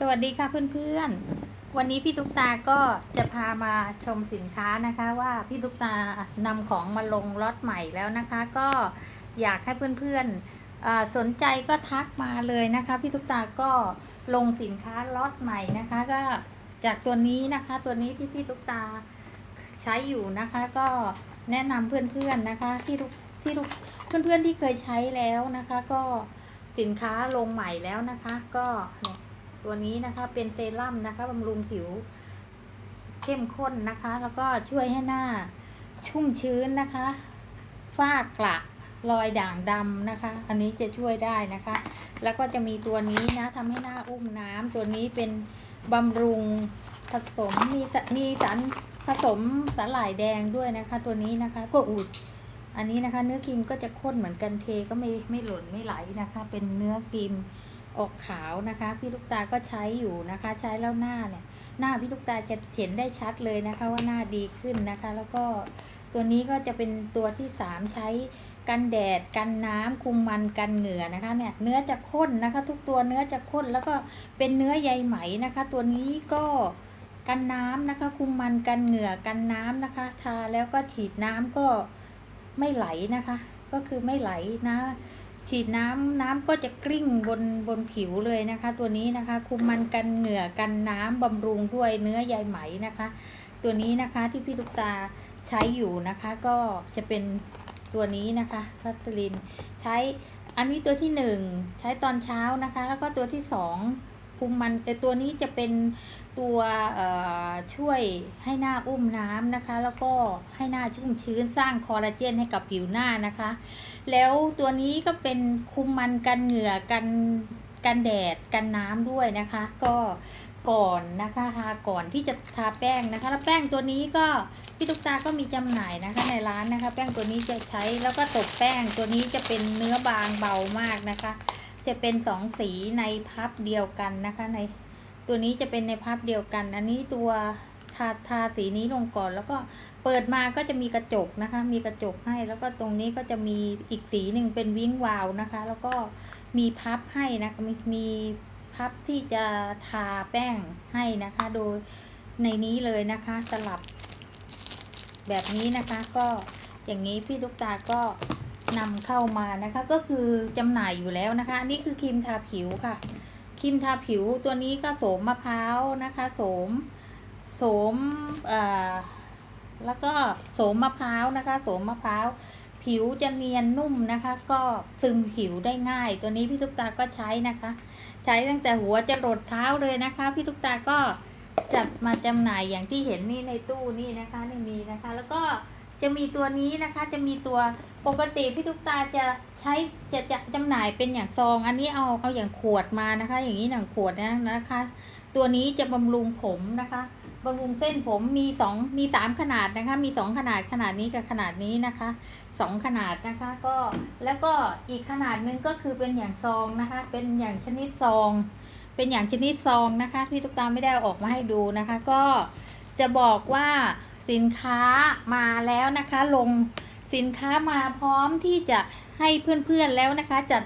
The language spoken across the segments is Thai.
สวัสดีค่ะเพื่อนๆ วันนี้พี่ตุ๊กตาก็จะพามาชมสินค้านะคะว่าพี่ตุ๊กตานำของมาลงล็อตใหม่แล้วนะคะ ก็อยากให้เพื่อนๆเอ่อสนใจก็ทักมาเลยนะคะ พี่ตุ๊กตาก็ลงสินค้าล็อตใหม่นะคะ ก็จากตัวนี้นะคะ ตัวนี้ที่พี่ตุ๊กตาใช้อยู่นะคะ ก็แนะนำเพื่อนๆนะคะที่ทุกที่ทุกเพื่อนๆที่เคยใช้แล้วนะคะ ก็สินค้าลงใหม่แล้วนะคะ ก็เนี่ย ตัวนี้นะคะ เป็นเซรั่มนะคะบำรุงผิวเข้มข้นนะคะ แล้วก็ช่วยให้หน้าชุ่มชื้นนะคะ ฝ้ากระรอยด่างดำนะคะ อันนี้จะช่วยได้นะคะ แล้วก็จะมีตัวนี้นะทำให้หน้าอุ้มน้ำตัวนี้เป็นบำรุงผสมมีสมีสารผสมสาหร่ายแดงด้วยนะคะ ตัวนี้นะคะก็อุดอันนี้นะคะ เนื้อครีมก็จะข้นเหมือนกันเทก็ไม่ไม่หล่นไม่ไหลนะคะ เป็นเนื้อครีม ออกขาวนะคะ พี่ลูกตาก็ใช้อยู่นะคะ ใช้แล้วหน้าเนี่ย หน้าพี่ลูกตาจะเห็นได้ชัดเลยนะคะว่าหน้าดีขึ้นนะคะ แล้วก็ตัวนี้ก็จะเป็นตัวที่สามใช้กันแดดกันน้ำคุมมันกันเหงื่อนะคะเนี่ยเนื้อจะข้นนะคะ ทุกตัวเนื้อจะข้นแล้วก็เป็นเนื้อใยไหมนะคะ ตัวนี้ก็กันน้ำนะคะ คุมมันกันเหงื่อกันน้ำนะคะ ทาแล้วก็ฉีดน้ำก็ไม่ไหลนะคะ ก็คือไม่ไหลนะ ฉีดน้ำน้ำก็จะกลิ้งบนบนผิวเลยนะคะ ตัวนี้นะคะ คุมมันกันเหงื่อกันน้ำบำรุงด้วยเนื้อใยไหมนะคะ ตัวนี้นะคะที่พี่ตุ๊กตาใช้อยู่นะคะ ก็จะเป็นตัวนี้นะคะคาสลินใช้อันนี้ตัวที่ 1 ใช้ตอนเช้านะคะ แล้วก็ตัวที่ 2 ภูมิมันแต่ตัวนี้จะเป็นตัวช่วยให้หน้าอุ้มน้ำนะคะ แล้วก็ให้หน้าชุ่มชื้นสร้างคอลลาเจนให้กับผิวหน้านะคะ แล้วตัวนี้ก็เป็นคุมมันกันเหงื่อกันกันแดดกันน้ำด้วยนะคะ ก็ก่อนนะคะทาก่อนที่จะทาแป้งนะคะ แล้วแป้งตัวนี้ก็พี่ตุ๊กตาก็มีจำหน่ายนะคะในร้านนะคะ แป้งตัวนี้จะใช้แล้วก็ตบแป้งตัวนี้จะเป็นเนื้อบางเบามากนะคะ จะเป็นสองสีในพับเดียวกันนะคะ ในตัวนี้จะเป็นในพับเดียวกัน อันนี้ตัวทาทาสีนี้ลงก่อน แล้วก็เปิดมาก็จะมีกระจกนะคะ มีกระจกให้ แล้วก็ตรงนี้ก็จะมีอีกสีหนึ่งเป็นวิ้งวาวนะคะ แล้วก็มีพับให้นะมีมีพับที่จะทาแป้งให้นะคะ โดยในนี้เลยนะคะสลับแบบนี้นะคะก็อย่างนี้พี่ลูกตาก็ นำเข้ามานะคะก็คือจำหน่ายอยู่แล้วนะคะอันนี้คือครีมทาผิวค่ะครีมทาผิวตัวนี้ก็โสมมะพร้าวนะคะโสมโสมเอ่อแล้วก็โสมมะพร้าวนะคะโสมมะพร้าวผิวจะเนียนนุ่มนะคะ ก็ซึมผิวได้ง่าย ตัวนี้พี่ตุ๊กตาก็ใช้นะคะ ใช้ตั้งแต่หัวจะรดเท้าเลยนะคะ พี่ตุ๊กตาก็จัดมาจำหน่ายอย่างที่เห็นนี่ในตู้นี่นะคะนี่มีนะคะ แล้วก็ จะมีตัวนี้นะคะจะมีตัวปกติพี่ตุ๊กตาจะใช้จะจะจำหน่ายเป็นอย่างซอง อันนี้เอาเอาอย่างขวดมานะคะ อย่างนี้อย่งขวดนะนะคะ ตัวนี้จะบำรุงผมนะคะบำรุงเส้นผมมีสองมีสามขนาดนะคะ มีสองขนาดขนาดนี้กับขนาดนี้นะคะสองขนาดนะคะก็แล้วก็อีกขนาดหนึงก็คือเป็นอย่างซองนะคะ เป็นอย่างชนิดซอง เป็นอย่างชนิดซองนะคะ พี่ตุ๊กตาไม่ได้ออกมาให้ดูนะคะ ก็จะบอกว่า สินค้ามาแล้วนะคะ ลงสินค้ามาพร้อมที่จะให้เพื่อนๆแล้วนะคะ จัด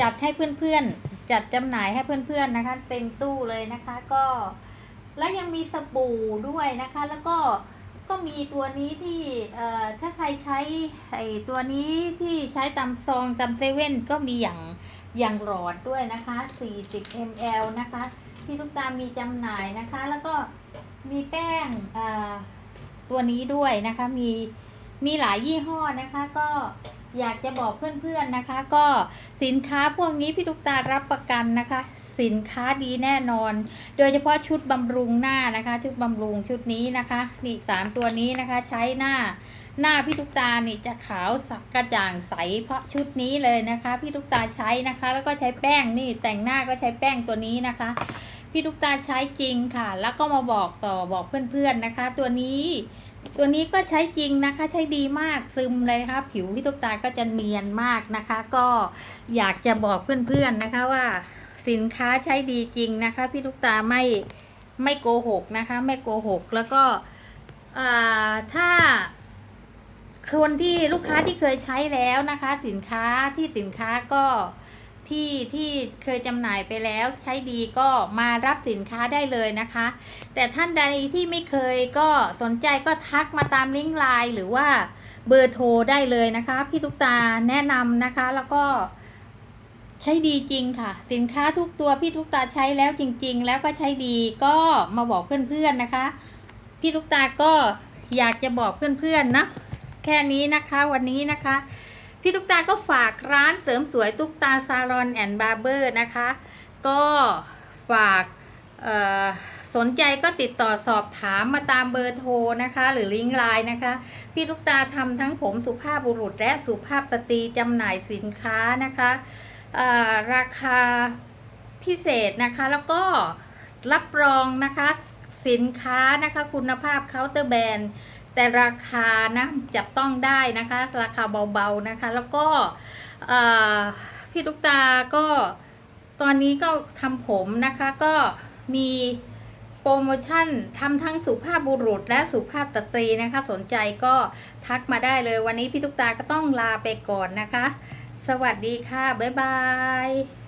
จัดให้เพื่อนๆ จัดจำหน่ายให้เพื่อนๆนะคะเต็มตู้เลยนะคะก็แล้วยังมีสบู่ด้วยนะคะ แล้วก็ก็มีตัวนี้ที่เอ่อถ้าใครใช้ไอตัวนี้ที่ใช้ตามซองตามเซเว่นก็มีอย่างอย่างหลอดด้วยนะคะ 40 ml นะคะ ที่ลูกตามีจำหน่ายนะคะ แล้วก็มีแป้งเอ่อ ตัวนี้ด้วยนะคะมีมีหลายยี่ห้อนะคะก็อยากจะบอกเพื่อนๆนะคะ ก็สินค้าพวกนี้พี่ลูกตารับประกันนะคะ สินค้าดีแน่นอน โดยเฉพาะชุดบำรุงหน้านะคะ ชุดบำรุงชุดนี้นะคะนี่สามตัวนี้นะคะใช้หน้าหน้าพี่ตุ๊กตานี่จะขาวสักกระจ่างใสเพราะชุดนี้เลยนะคะ พี่ตุ๊กตาใช้นะคะ แล้วก็ใช้แป้งนี่แต่งหน้าก็ใช้แป้งตัวนี้นะคะ พี่ตุ๊กตาใช้จริงค่ะ แล้วก็มาบอกต่อบอกเพื่อนๆนะคะ ตัวนี้ ตัวนี้ก็ใช้จริงนะคะ ใช้ดีมากซึมเลยค่ะผิวพี่ตุ๊กตาก็จะเนียนมากนะคะ ก็อยากจะบอกเพื่อนๆนะคะว่า สินค้าใช้ดีจริงนะคะ พี่ลูกตาไม่ไม่โกหกนะคะ ไม่โกหกแล้วก็ถ้าคนที่ลูกค้าที่เคยใช้แล้วนะคะ สินค้าที่สินค้าก็ ที่ที่เคยจำหน่ายไปแล้วใช้ดีก็มารับสินค้าได้เลยนะคะ แต่ท่านใดที่ไม่เคยก็สนใจก็ทักมาตามลิงก์ไลน์หรือว่าเบอร์โทรได้เลยนะคะ พี่ตุ๊กตาแนะนำนะคะแล้วก็ใช้ดีจริงค่ะ สินค้าทุกตัวพี่ตุ๊กตาใช้แล้วจริง ๆ แล้วก็ใช้ดีก็มาบอกเพื่อนๆนะคะ พี่ตุ๊กตาก็อยากจะบอกเพื่อนๆนะแค่นี้นะคะวันนี้นะคะ พี่ตุ๊กตาก็ฝากร้านเสริมสวยตุ๊กตาซาลอนแอนด์บาร์เบอร์นะคะ ก็ฝากสนใจก็ติดต่อสอบถามมาตามเบอร์โทรนะคะ หรือลิงก์ไลน์นะคะ พี่ตุ๊กตาทำทั้งผมสุภาพบุรุษและสุภาพสตรีจำหน่ายสินค้านะคะราคาพิเศษนะคะแล้วก็รับรองนะคะสินค้านะคะคุณภาพเคาน์เตอร์แบรนด์ แต่ราคานะจับต้องได้นะคะ ราคาเบาๆนะคะ แล้วก็พี่ตุ๊กตาก็ตอนนี้ก็ทำผมนะคะก็มีโปรโมชั่นทำทั้งสุภาพบุรุษและสุภาพสตรีนะคะ สนใจก็ทักมาได้เลยวันนี้พี่ตุ๊กตาก็ต้องลาไปก่อนนะคะ สวัสดีค่ะ บ๊ายบาย